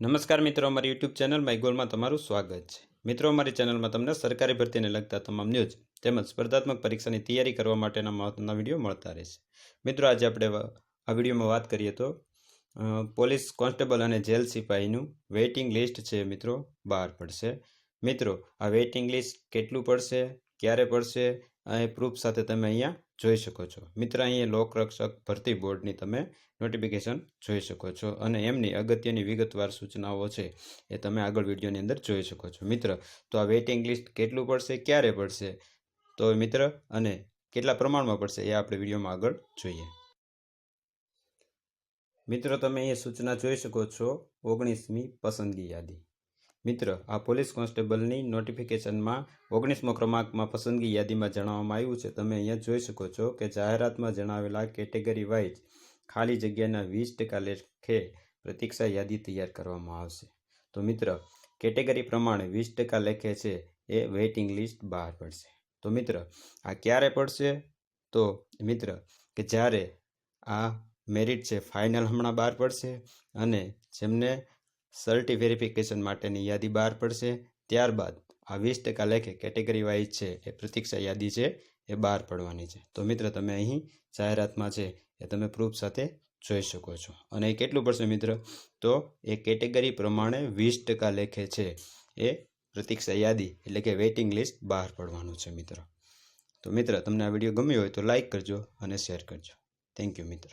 નમસ્કાર મિત્રો, અમારી યુટ્યુબ ચેનલ માય ગોલમાં તમારું સ્વાગત છે. મિત્રો, અમારી ચેનલમાં તમને સરકારી ભરતીને લગતા તમામ ન્યૂઝ તેમજ સ્પર્ધાત્મક પરીક્ષાની તૈયારી કરવા માટેના મહત્વના વીડિયો મળતા રહેશે. મિત્રો, આજે આપણે આ વિડીયોમાં વાત કરીએ તો પોલીસ કોન્સ્ટેબલ અને જેલ સિપાહીનું વેઇટિંગ લિસ્ટ છે મિત્રો, બહાર પડશે. મિત્રો, આ વેઇટિંગ લિસ્ટ કેટલું પડશે, ક્યારે પડશે એ પ્રૂફ સાથે તમે અહીંયા જોઈ શકો છો. મિત્ર અહીંયા લોકરક્ષક ભરતી બોર્ડની તમે નોટિફિકેશન જોઈ શકો છો અને એમની અગત્યની વિગતવાર સૂચનાઓ છે એ તમે આગળ વિડીયોની અંદર જોઈ શકો છો. મિત્ર, તો આ વેઇટિંગ લિસ્ટ કેટલું પડશે, ક્યારે પડશે? તો મિત્ર, અને કેટલા પ્રમાણમાં પડશે એ આપણે વિડીયોમાં આગળ જોઈએ. મિત્રો, તમે અહીંયા સૂચના જોઈ શકો છો ઓગણીસમી પસંદગી યાદી. મિત્ર, આ પોલીસ કોન્સ્ટેબલની નોટિફિકેશનમાં ઓગણીસમો ક્રમાંકમાં પસંદગી યાદીમાં જણાવવામાં આવ્યું છે. તમે અહીંયા જોઈ શકો છો કે જાહેરાતમાં જણાવેલા કેટેગરી વાઇઝ ખાલી જગ્યાના વીસ ટકા લેખે પ્રતીક્ષા યાદી તૈયાર કરવામાં આવશે. તો મિત્ર, કેટેગરી પ્રમાણે વીસ ટકા લેખે છે એ વેઇટિંગ લિસ્ટ બહાર પડશે. તો મિત્ર, આ ક્યારે પડશે? તો મિત્ર, કે જ્યારે આ મેરિટ છે ફાઇનલ હમણાં બહાર પડશે અને જેમને સર્ટી વેરિફિકેશન માટેની યાદી બહાર પડશે. ત્યારબાદ આ વીસ ટકા લેખે કેટેગરી વાઇઝ છે એ પ્રતીક્ષા યાદી છે એ બહાર પડવાની છે. તો મિત્ર, તમે અહીં જાહેરાતમાં છે એ તમે પ્રૂફ સાથે જોઈ શકો છો. અને એ કેટલું પડશે મિત્ર? તો એ કેટેગરી પ્રમાણે વીસ ટકા લેખે છે એ પ્રતીક્ષા યાદી, એટલે કે વેઇટિંગ લિસ્ટ બહાર પડવાનું છે મિત્ર. તો મિત્ર, તમને આ વીડિયો ગમ્યો હોય તો લાઈક કરજો અને શેર કરજો. થેન્ક યુ મિત્ર.